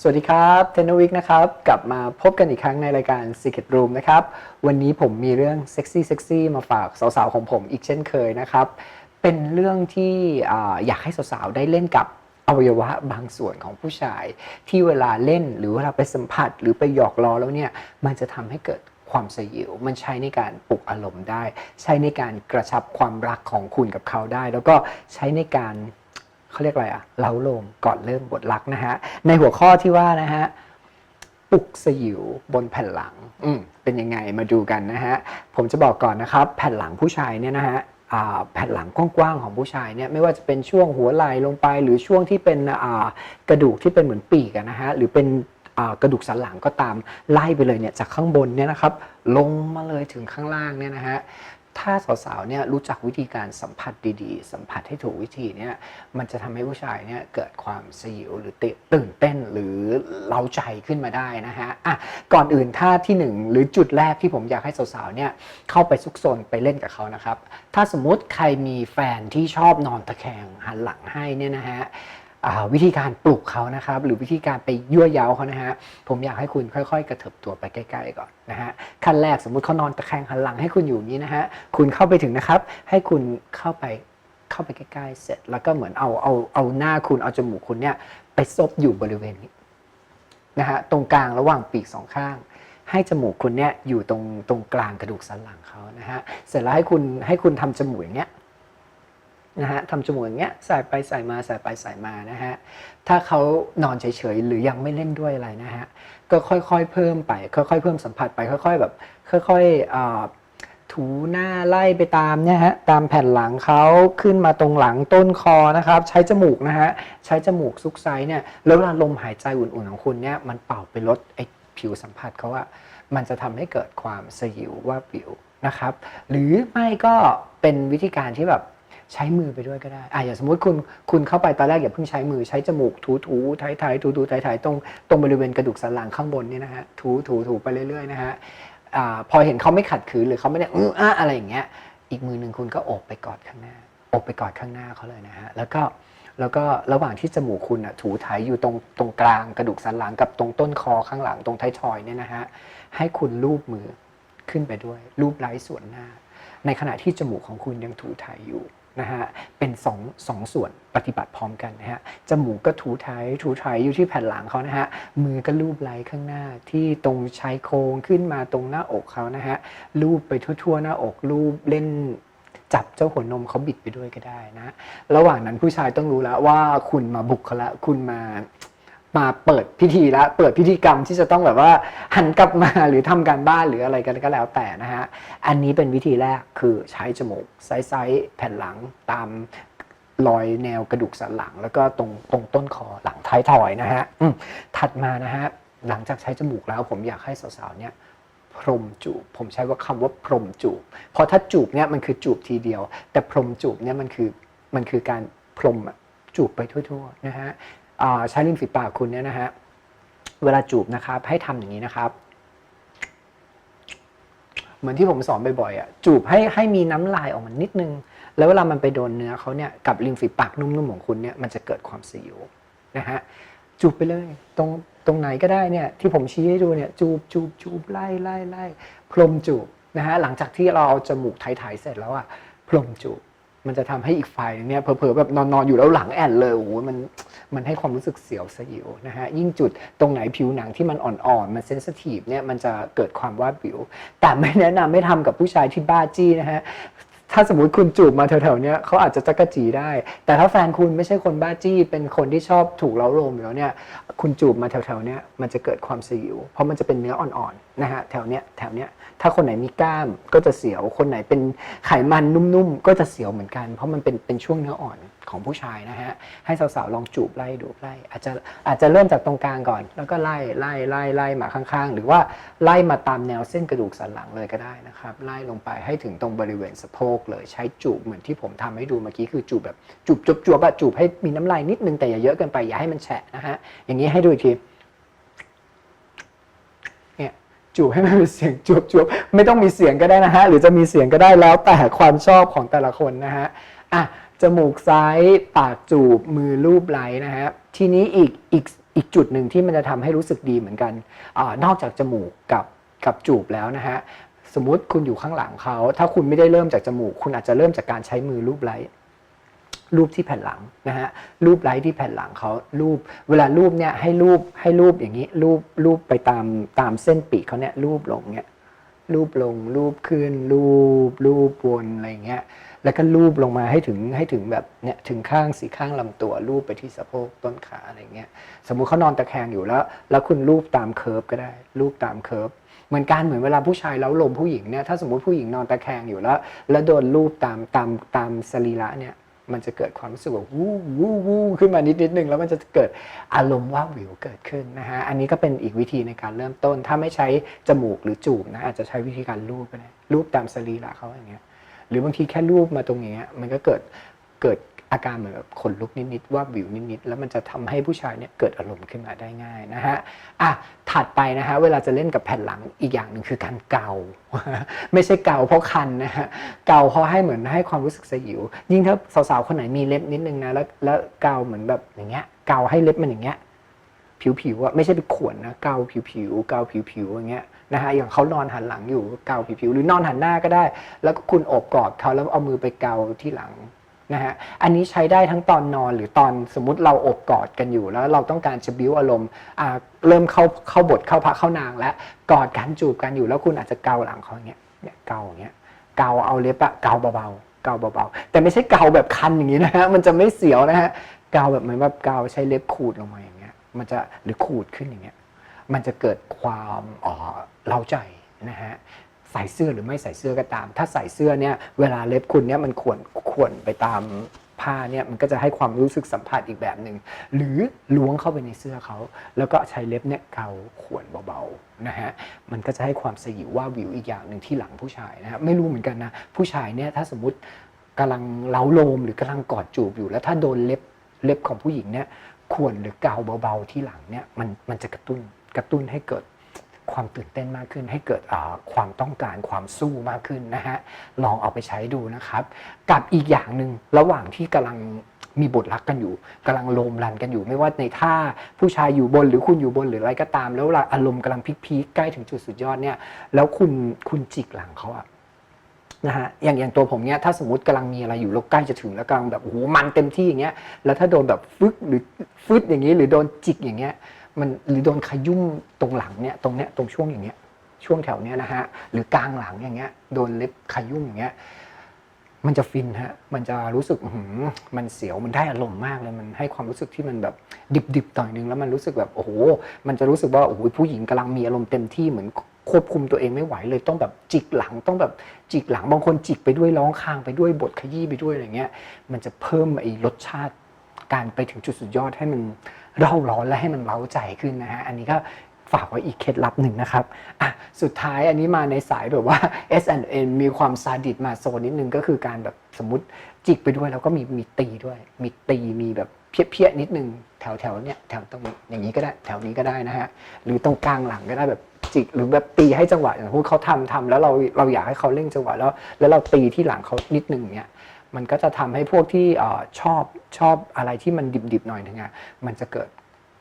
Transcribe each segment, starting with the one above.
สวัสดีครับเทนวิกนะครับกลับมาพบกันอีกครั้งในรายการ Secret Room นะครับ วันนี้ผมมีเรื่องเซ็กซี่เซ็กซี่มาฝากสาวๆของผมอีกเช่นเคยนะครับ เป็นเรื่องที่อยากให้สาวๆได้เล่นกับอวัยวะบางส่วนของผู้ชาย ที่เวลาเล่นหรือเวลาไปสัมผัส หรือไปหยอกล้อแล้วเนี่ยมันจะทำให้เกิดความสยิวมันใช้ในการปลุกอารมณ์ได้ ใช้ในการกระชับความรักของคุณกับเขาได้ แล้วก็ใช้ในการ เขาเรียกอะไรอะเล้าโลมก่อนเริ่มบทรักนะฮะ ในหัวข้อที่ว่านะฮะปลุกสยิวบนแผ่นหลัง อืมเป็นยังไงมาดูกันนะฮะ ผมจะบอกก่อนนะครับ แผ่นหลังผู้ชายเนี่ยนะฮะแผ่นหลังกว้างๆของผู้ชายเนี่ยไม่ว่าจะเป็นช่วงหัวไหล่ลงไป หรือช่วงที่เป็นกระดูกที่เป็นเหมือนปีกนะฮะหรือเป็นกระดูกสันหลังก็ตามไล่ไปเลยเนี่ยจากข้างบนเนี่ยนะครับลงมาเลยถึงข้างล่างเนี่ยนะฮะ ถ้าสาวๆเนี่ยรู้จักวิธีการสัมผัสดีๆ สัมผัสให้ถูกวิธีเนี่ยมันจะทำให้ผู้ชายเนี่ยเกิดความสยิวหรือตื่นเต้นหรือเล้าใจขึ้นมาได้นะฮะอะก่อนอื่นท่าที่หนึ่งหรือจุดแรกที่ผมอยากให้สาวๆเนี่ยเข้าไปซุกซนไปเล่นกับเขานะครับ ถ้าสมมุติใครมีแฟนที่ชอบนอนตะแคงหันหลังให้เนี่ยนะฮะ วิธีการปลุกเขานะครับ หรือวิธีการไปยั่วเย้าเขานะฮะผมอยากให้คุณค่อยๆ กระเถิบตัวไปใกล้ๆก่อนนะฮะขั้นแรกสมมุติเขานอนตะแคงหันหลังให้คุณอยู่นี้นะฮะคุณเข้าไปถึงนะครับ ให้คุณเข้าไปเข้าไปใกล้ๆเสร็จ แล้วก็เหมือนเอาเอาเอาหน้าคุณเอาจมูกคุณเนี่ยไปซบอยู่บริเวณนี้นะฮะตรงกลางระหว่างปีกสองข้างให้จมูกคุณเนี่ยอยู่ตรงตรงกลางกระดูกสันหลังเขานะฮะ เสร็จแล้วให้คุณให้คุณทำจมูกอย่างเงี้ย นะฮะทำจมูกอย่างเงี้ยใส่ไปใส่มาใส่ไปใส่มานะฮะถ้าเขานอนเฉยๆหรือยังไม่เล่นด้วยอะไรนะฮะก็ค่อยๆเพิ่มไป ค่อยๆเพิ่มสัมผัสไปค่อย ๆ แบบ ค่อยๆถูหน้าไล่ไปตามเนี่ยฮะตามแผ่นหลังเขาขึ้นมาตรงหลังต้นคอนะครับ ใช้จมูกนะฮะใช้จมูกซุกไซเนี่ยแล้วเวลาลมหายใจอุ่นๆของคุณเนี่ยมันเป่าไปลดไอ้ผิวสัมผัสเขาอะมันจะทำให้เกิดความสยิวว่าผิวนะครับ หรือไม่ก็เป็นวิธีการที่แบบ ใช้มือไปด้วยก็ได้อะอย่างสมมติคุณคุณเข้าไปตอนแรกอย่าเพิ่งใช้มือใช้จมูกถูถูไถไถถูถูไถไถตรงตรงบริเวณกระดูกสันหลังข้างบนเนี่ยนะฮะถูถูถูไปเรื่อยๆนะฮะอ่าพอเห็นเขาไม่ขัดขืนหรือเขาไม่ได้อื้ออ้าอะไรอย่างเงี้ย อีกมือหนึ่งคุณก็โอบไปกอดข้างหน้าโอบไปกอดข้างหน้าเขาเลยนะฮะแล้วก็แล้วก็ระหว่างที่จมูกคุณอะถูไถอยู่ตรงตรงกลางกระดูกสันหลังกับตรงต้นคอข้างหลังตรงท้ายทอยเนี่ยนะฮะให้คุณลูบมือขึ้นไปด้วยลูบไล้ส่วนหน้า ในขณะที่จมูกของคุณยังถูไถอยู่ นะฮะเป็นสองสองส่วนปฏิบัติพร้อมกันนะฮะจมูกก็ถูไถถูไถอยู่ที่แผ่นหลังเขานะฮะมือก็ลูบไล้ข้างหน้าที่ตรงชายโครงขึ้นมาตรงหน้าอกเขานะฮะลูบไปทั่วๆ หน้าอกลูบเล่นจับเจ้าหัวนมเขาบิดไปด้วยก็ได้นะ ระหว่างนั้นผู้ชายต้องรู้แล้วว่าคุณมาบุกเขาละคุณมา มาเปิดพิธีละเปิดพิธีกรรมที่จะต้องแบบว่าหันกลับมาหรือทำการบ้านหรืออะไรกันก็แล้วแต่นะฮะอันนี้เป็นวิธีแรกคือใช้จมูกไซส์แผ่นหลังตามรอยแนวกระดูกสันหลัง แล้วก็ตรงตรงต้นคอหลังท้ายถอยนะฮะถัดมานะฮะหลังจากใช้จมูกแล้วผมอยากให้สาวๆเนี่ยพรมจูบผมใช้ว่าคำว่าพรมจูบเพราะถ้าจูบเนี่ยมันคือจูบทีเดียว แต่พรมจูบเนี่ยมันคือมันคือการพรมจูบไปทั่วๆนะฮะ ใช้ริมฝีปากคุณเนี่ยนะฮะ เวลาจูบนะครับ ให้ทำอย่างนี้นะครับ เหมือนที่ผมสอนบ่อยๆอะจูบให้ให้มีน้ำลายออกมานิดนึง แล้วเวลามันไปโดนเนื้อเขาเนี่ยกับริมฝีปากนุ่มๆของคุณเนี่ยมันจะเกิดความสยิวนะฮะจูบไปเลย ตรงตรงไหนก็ได้เนี่ยที่ผมชี้ให้ดูเนี่ยจูบจูบจูบไล่ไล่ไล่พรมจูบนะฮะหลังจากที่เราเอาจมูกไถ่ายๆเสร็จแล้วอะพรมจูบ มันจะทำให้อีกฝ่ายหนึงเนี่ยเผลอๆแบบนอนๆอยู่แล้วหลังแอนเลยโอ้โหมันมันให้ความรู้สึกเสียวสยิวนะฮะยิ่งจุดตรงไหนผิวหนังที่มันอ่อนๆ มันเซนสทีฟเนี่ยมันจะเกิดความวาดวิว แต่ไม่แนะนำไม่ทำกับผู้ชายที่บ้าจี้นะฮะถ้าสมมติคุณจูบมาแถวๆเนี้ยเขาอาจจะจักระจีได้ แต่ถ้าแฟนคุณไม่ใช่คนบ้าจี้เป็นคนที่ชอบถูกเล้าโลมอยู่แล้วเนี่ยคุณจูบมาแถวๆเนี้ยมันจะเกิดความสยิว เพราะมันจะเป็นเนื้ออ่อนๆนะฮะแถวเนี้ยแถวเนี้ย ถ้าคนไหนมีกล้ามก็จะเสียว คนไหนเป็นไขมันนุ่มๆ ก็จะเสียวเหมือนกัน เพราะมันเป็นเป็นช่วงเนื้ออ่อนของผู้ชายนะฮะ ให้สาวๆ ลองจูบไล่ดูไล่ อาจจะอาจจะเริ่มจากตรงกลางก่อน แล้วก็ไล่ไล่ไล่ไล่มาข้างๆ หรือว่าไล่มาตามแนวเส้นกระดูกสันหลังเลยก็ได้นะครับ ไล่ลงไปให้ถึงตรงบริเวณสะโพกเลยใช้จูบเหมือนที่ผมทำให้ดูเมื่อกี้คือจูบแบบจูบจบจวบๆอะจูบให้มีน้ำลายนิดนึงแต่อย่าเยอะเกินไปอย่าให้มันแฉะนะฮะอย่างนี้ให้ดูอีกที เนี่ย จูบให้มันเป็นเสียงจูบจูบไม่ต้องมีเสียงก็ได้นะฮะ หรือจะมีเสียงก็ได้แล้วแต่ความชอบของแต่ละคนนะฮะอะจมูกซ้ายปากจูบมือลูบไหลนะฮะทีนี้อีกอีกอีกจุดหนึ่งที่มันจะทำให้รู้สึกดีเหมือนกันอนอกจากจมูกกับกับจูบแล้วนะฮะสมมุติคุณอยู่ข้างหลังเขา ถ้าคุณไม่ได้เริ่มจากจมูก คุณอาจจะเริ่มจากการใช้มือรูปไล้ รูปที่แผ่นหลังนะฮะรูปไล้ที่แผ่นหลังเขารูป เวลารูปเนี่ยให้รูปให้รูปอย่างนี้รูปรูปไปตามตามเส้นปีกเขาเนี่ยรูปลงเนี่ยรูปลงรูปขึ้น รูป รูปวนอะไรเงี้ยแล้วก็รูปลงมาให้ถึงให้ถึงแบบเนี่ยถึงข้างสีข้างลำตัว รูปไปที่สะโพกต้นขาอะไรเงี้ยสมมุติเขานอนตะแคงอยู่แล้ว แล้วคุณรูปตามเคิร์ฟก็ได้ รูปตามเคิร์ฟเหมือนกันเหมือนเวลาผู้ชายแล้วลมผู้หญิงเนี่ยถ้าสมมติผู้หญิงนอนตะแคงอยู่แล้ว แล้วโดนรูปตามตามตามสรีระเนี่ย มันจะเกิดความรู้สึกว่าวู้วู้วู้ขึ้นมานิดนิดนึงแล้วมันจะเกิดอารมณ์ว่าวิวเกิดขึ้นนะฮะอันนี้ก็เป็นอีกวิธีในการเริ่มต้น ถ้าไม่ใช้จมูกหรือจูบนะอาจจะใช้วิธีการลูบก็ได้ลูบตามสรีระเขาอย่างเงี้ยหรือบางทีแค่ลูบมาตรงเนี้ยมันก็เกิดเกิด อาการเหมือนแบบขนลุกนิดๆว่าวิวนิดๆแล้วมันจะทำให้ผู้ชายเนี่ยเกิดอารมณ์ขึ้นมาได้ง่ายนะฮะอะถัดไปนะฮะเวลาจะเล่นกับแผ่นหลังอีกอย่างหนึ่งคือการเกา ไม่ใช่เกาเพราะคันนะฮะเกาเพราะให้เหมือนให้ความรู้สึกสยิว ยิ่งถ้าสาวๆคนไหนมีเล็บนิดนึงนะแล้วแล้วเกาเหมือนแบบอย่างเงี้ยเกาให้เล็บมันอย่างเงี้ยผิวๆอะไม่ใช่ไปข่วนนะเกาผิวๆเกาผิวๆอย่างเงี้ยนะฮะอย่างเขานอนหันหลังอยู่เกาผิวๆหรือนอนหันหน้าก็ได้ แล้วก็คุณโอบกอดเขาแล้วเอามือไปเกาที่หลัง นะฮะ อันนี้ใช้ได้ทั้งตอนนอนหรือตอนสมมติเราอบกอดกันอยู่แล้วเราต้องการจะบิ้วอารมณ์เริ่มเข้าเข้าบทเข้าพระเข้านางแล้วกอดกันจูบกันอยู่แล้วคุณอาจจะเกาหลังเขาอย่างเงี้ยเนี่ยเกาอย่างเงี้ยเกาเอาเล็บอะเกาเบาๆเกาเบาๆแต่ไม่ใช่เกาแบบคันอย่างนี้นะฮะมันจะไม่เสียวนะฮะเกาแบบเหมือนแบบเกาใช้เล็บขูดลงมาอย่างเงี้ยมันจะหรือขูดขึ้นอย่างเงี้ยมันจะเกิดความเอ่อเล้าใจนะฮะ ใส่เสื้อหรือไม่ใส่เสื้อก็ตาม ถ้าใส่เสื้อเนี่ยเวลาเล็บคุณเนี่ยมันขวนขวนไปตามผ้าเนี่ยมันก็จะให้ความรู้สึกสัมผัสอีกแบบหนึ่งหรือล้วงเข้าไปในเสื้อเขา แล้วก็ใช้เล็บเนี่ยเกาขวนเบาๆนะฮะมันก็จะให้ความสยิวว่าวิวอีกอย่างหนึ่งที่หลังผู้ชายนะฮะไม่รู้เหมือนกันนะผู้ชายเนี่ยถ้าสมมติกำลังเล้าโลมหรือกำลังกอดจูบอยู่ แล้วถ้าโดนเล็บเล็บของผู้หญิงเนี่ยควรหรือเกาเบาๆที่หลังเนี่ยมันมันจะกระตุ้นกระตุ้นให้เกิด ความตื่นเต้นมากขึ้น ให้เกิดความต้องการความสู้มากขึ้นนะฮะลองเอาไปใช้ดูนะครับ กับอีกอย่างหนึ่งระหว่างที่กำลังมีบทรักกันอยู่กำลังโลมรันกันอยู่ ไม่ว่าในท่าผู้ชายอยู่บนหรือคุณอยู่บนหรืออะไรก็ตาม แล้วอารมณ์กำลังพีคๆใกล้ถึงจุดสุดยอดเนี่ย แล้วคุณคุณจิกหลังเขาอะนะฮะอย่างอย่างตัวผมเนี้ยถ้าสมมติกำลังมีอะไรอยู่แล้วใกล้จะถึงแล้วกำลังแบบโอ้โหมันเต็มที่อย่างเงี้ยแล้วถ้าโดนแบบฟึกหรือฟึดอย่างงี้หรือโดนจิกอย่างเงี้ย มันหรือโดนขยุ่มตรงหลังเนี่ยตรงเนี้ยตรงช่วงอย่างเงี้ยช่วงแถวเนี้ยนะฮะหรือกลางหลังอย่างเงี้ยโดนเล็บขยุ่มอย่างเงี้ยมันจะฟินฮะ มันจะรู้สึกหือมันเสียว มันได้อารมณ์มากเลย มันให้ความรู้สึกที่มันแบบดิบๆต่อยนึงแล้วมันรู้สึกแบบโอ้โห มันจะรู้สึกว่าโอ้โหผู้หญิงกำลังมีอารมณ์เต็มที่เหมือนควบคุมตัวเองไม่ไหวเลยต้องแบบจิกหลังต้องแบบจิกหลังบางคนจิกไปด้วยร้องคางไปด้วยบทขยี้ไปด้วยอะไรเงี้ย มันจะเพิ่มไอ้รสชาติ การไปถึงจุดสุดยอดให้มันเร่าร้อนและให้มันเล้าใจขึ้นนะฮะอันนี้ก็ฝากไว้อีกเคล็ดลับหนึ่งนะครับอะสุดท้ายอันนี้มาในสายแบบว่า S&N มีความซาดิสมาโซนนิดนึงก็คือการแบบสมมติจิกไปด้วยแล้วก็มีมีตีด้วย มีตีมีแบบเพี้ยๆนิดนึงแถวแถวเนี้ยแถวตรงอย่างนี้ก็ได้แถวนี้ก็ได้นะฮะหรือตรงกลางหลังก็ได้แบบจิกหรือแบบตีให้จังหวะอย่างพวกเขาทำทำแล้วเราเราอยากให้เขาเร่งจังหวะแล้ว แล้วเราตีที่หลังเขานิดนึงเนี่ย มันก็จะทำให้พวกที่อชอบชอบอะไรที่มันดิบๆหน่อยนึงอะมันจะเกิด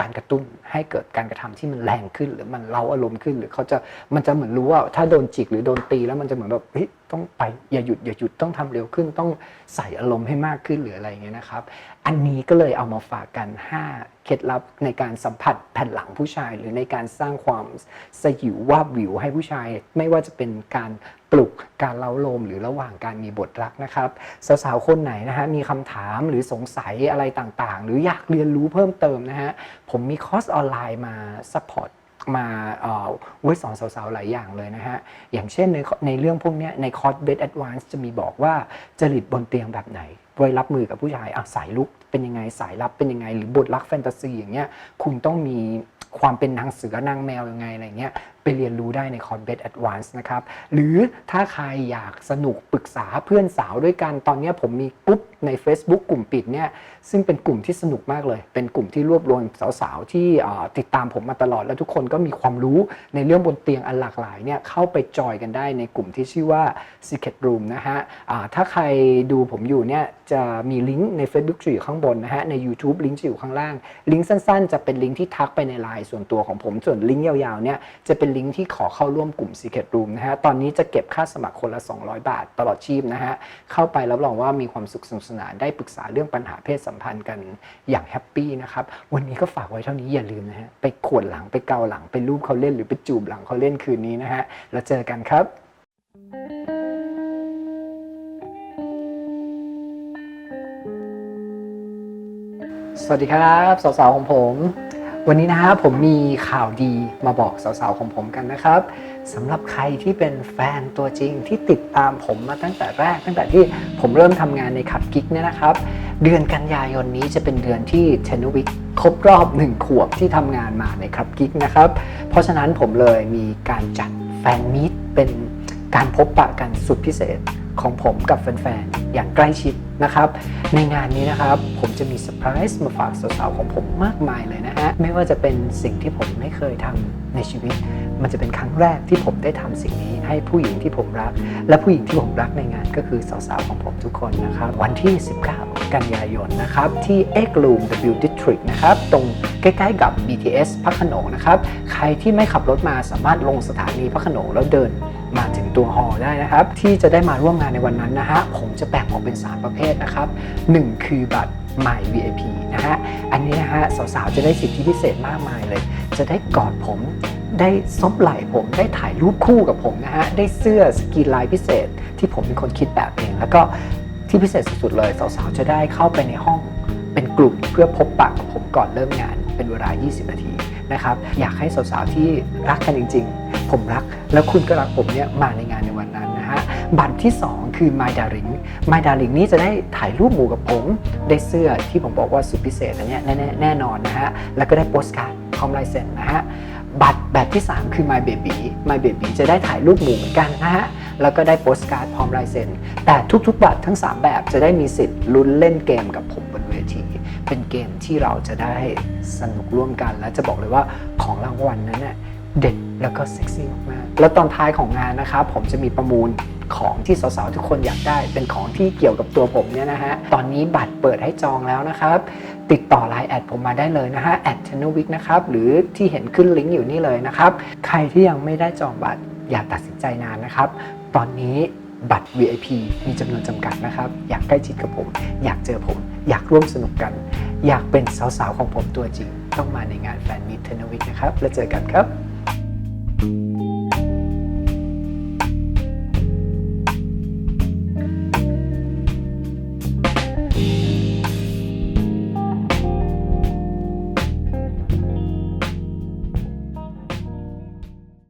การกระตุ้นให้เกิดการกระทำที่มันแรงขึ้น หรือมันเล้าอารมณ์ขึ้น หรือเขาจะมันจะเหมือนรู้ว่า ถ้าโดนจิกหรือโดนตีแล้วมันจะเหมือนแบบเฮ้ยต้องไปอย่าหยุดอย่าหยุดต้องทำเร็วขึ้น ต้องใส่อารมณ์ให้มากขึ้นหรืออะไรเงี้ยนะครับ อันนี้ก็เลยเอามาฝากกัน 5 เคล็ดลับในการสัมผัสแผ่นหลังผู้ชาย หรือในการสร้างความสยิวว่าบวิวให้ผู้ชาย ไม่ว่าจะเป็นการปลุกการเล้าโลมหรือระหว่างการมีบทรักนะครับสาวๆคนไหนนะฮะมีคำถามหรือสงสัยอะไรต่างๆ หรืออยากเรียนรู้เพิ่มเติมนะฮะผมมีคอร์สออนไลน์มาซัพพอร์ต มาเอ่อไว้สอนสาวๆหลายอย่างเลยนะฮะ อย่างเช่นในในเรื่องพวกนี้ในคอร์สเบสแอดวานซ์จะมีบอกว่าจริตบนเตียงแบบไหนไว้รับมือกับผู้ชายอะสายลุกเป็นยังไงสายรับเป็นยังไง หรือบทรักแฟนตาซีอย่างเงี้ยคุณต้องมีความเป็นนางเสือนางแมวยังไงอะไรเงี้ย เรียนรู้ได้ในคอร์สเบสแอดวานซ์นะครับ หรือถ้าใครอยากสนุกปรึกษาเพื่อนสาวด้วยกัน ตอนนี้ผมมีกลุ่มใน Facebook กลุ่มปิดเนี่ยซึ่งเป็นกลุ่มที่สนุกมากเลย เป็นกลุ่มที่รวบรวมสาวๆ ที่ติดตามผมมาตลอด แล้วทุกคนก็มีความรู้ในเรื่องบนเตียงอันหลากหลายเนี่ยเข้าไปจอยกันได้ในกลุ่มที่ชื่อว่า Secret Room นะฮะถ้าใครดูผมอยู่เนี่ยจะมีลิงก์ใน Facebook จะอยู่ข้างบนนะฮะใน YouTube ลิงก์จะอยู่ข้างล่าง ลิงก์สั้นๆ จะเป็นลิงก์ที่ทักไปในไลน์ส่วนตัวของผมส่วนลิงก์ยาวๆเนี่ยจะเป็นลิงก์ที่ขอเข้าร่วมกลุ่ม Secret Room นะฮะ ตอนนี้จะเก็บค่าสมัครคนละ 200 บาทตลอดชีพนะฮะ เข้าไปรับรองว่ามีความสุขสนุกสนานได้ปรึกษาเรื่องปัญหาเพศสัมพันธ์กันอย่างแฮปปี้นะครับ วันนี้ก็ฝากไว้เท่านี้อย่าลืมนะฮะ ไปขวนหลังไปเกาหลังไปรูปเขาเล่นหรือไปจูบหลังเขาเล่นคืนนี้นะฮะ แล้วเจอกันครับสวัสดีครับ สาวๆของผม วันนี้นะฮะผมมีข่าวดีมาบอกสาวๆของผมกันนะครับสำหรับใครที่เป็นแฟนตัวจริงที่ติดตามผมมาตั้งแต่แรก ตั้งแต่ที่ผมเริ่มทำงานในขับกิ๊กเนี่ยนะครับ เดือนกันยายนนี้จะเป็นเดือนที่เทนวิกครบรอบหนึ่งขวบที่ทำงานมาในขับกิ๊กนะครับ เพราะฉะนั้นผมเลยมีการจัดแฟนมีตเป็นการพบปะกันสุดพิเศษ ของผมกับแฟนๆ อย่างใกล้ชิดนะครับ ในงานนี้นะครับผมจะมีเซอร์ไพรส์มาฝากสาวๆของผมมากมายเลยนะฮะ ไม่ว่าจะเป็นสิ่งที่ผมไม่เคยทำในชีวิต มันจะเป็นครั้งแรกที่ผมได้ทำสิ่งนี้ให้ผู้หญิงที่ผมรัก และผู้หญิงที่ผมรักในงานก็คือสาวๆของผมทุกคนนะครับ วันที่ 19 กันยายนนะครับที่ Egg Room W District นะครับตรงใกล้ๆกับ BTS พระโขนงนะครับ ใครที่ไม่ขับรถมาสามารถลงสถานีพระโขนงแล้วเดิน มาถึงตัวฮอได้นะครับ ที่จะได้มาร่วมงานในวันนั้นนะฮะผมจะแบ่งออกเป็น 3 ประเภทนะครับ 1 คือบัตร My VIP นะฮะอันนี้นะฮะสาวๆจะได้สิทธิพิเศษมากมายเลย จะได้กอดผมได้ซบไหล่ผมได้ถ่ายรูปคู่กับผมนะฮะได้เสื้อสกรีนลายพิเศษ ที่ผมเป็นคนคิดแบบเอง แล้วก็ที่พิเศษสุดๆเลยสาวๆจะได้เข้าไปในห้องเป็นกลุ่มเพื่อพบปะกับผมก่อนเริ่มงานเป็นเวลา 20 นาที นะครับ อยากให้สาวๆที่รักกันจริง ๆ ผมรัก แล้วคุณก็รักผมเนี่ยมาในงานในวันนั้นนะฮะบัตรที่ 2 คือ My Darling My Darling นี้จะได้ถ่ายรูปหมู่กับผม ได้เสื้อที่ผมบอกว่าสุดพิเศษอันนี้แน่แน่นอนนะฮะแล้วก็ได้โปสการ์ดพร้อมลายเซ็นนะฮะบัตรแบบที่ 3 คือ My Baby My Baby จะได้ถ่ายรูปหมู่เหมือนกันนะฮะ แล้วก็ได้โปสการ์ดพร้อมลายเซ็น แต่ทุกๆ บัตรทั้ง 3 แบบจะได้มีสิทธิ์ลุ้นเล่นเกมกับผมบนเวที เป็นเกมที่เราจะได้สนุกร่วมกัน และจะบอกเลยว่าของรางวัลนั้นเนี่ยเด็ดแล้วก็เซ็กซี่มากๆแล้วตอนท้ายของงานนะครับผมจะมีประมูลของที่สาวๆทุกคนอยากได้เป็นของที่เกี่ยวกับตัวผมเนี่ยนะฮะ ตอนนี้บัตรเปิดให้จองแล้วนะครับ ติดต่อไลน์แอดผมมาได้เลยนะฮะแอด c h a n n e l w i k นะครับ หรือที่เห็นขึ้นลิงก์อยู่นี่เลยนะครับ ใครที่ยังไม่ได้จองบัตรอย่าตัดสินใจนานนะครับ ตอนนี้บัตร VIP มีจำนวนจำกัดนะครับ อยากใกล้ชิดกับผม อยากเจอผม อยากร่วมสนุกกัน อยากเป็นสาวๆของผมตัวจริง ต้องมาในงานแฟนมิตเทนวิกนะครับ แล้วเจอกันครับ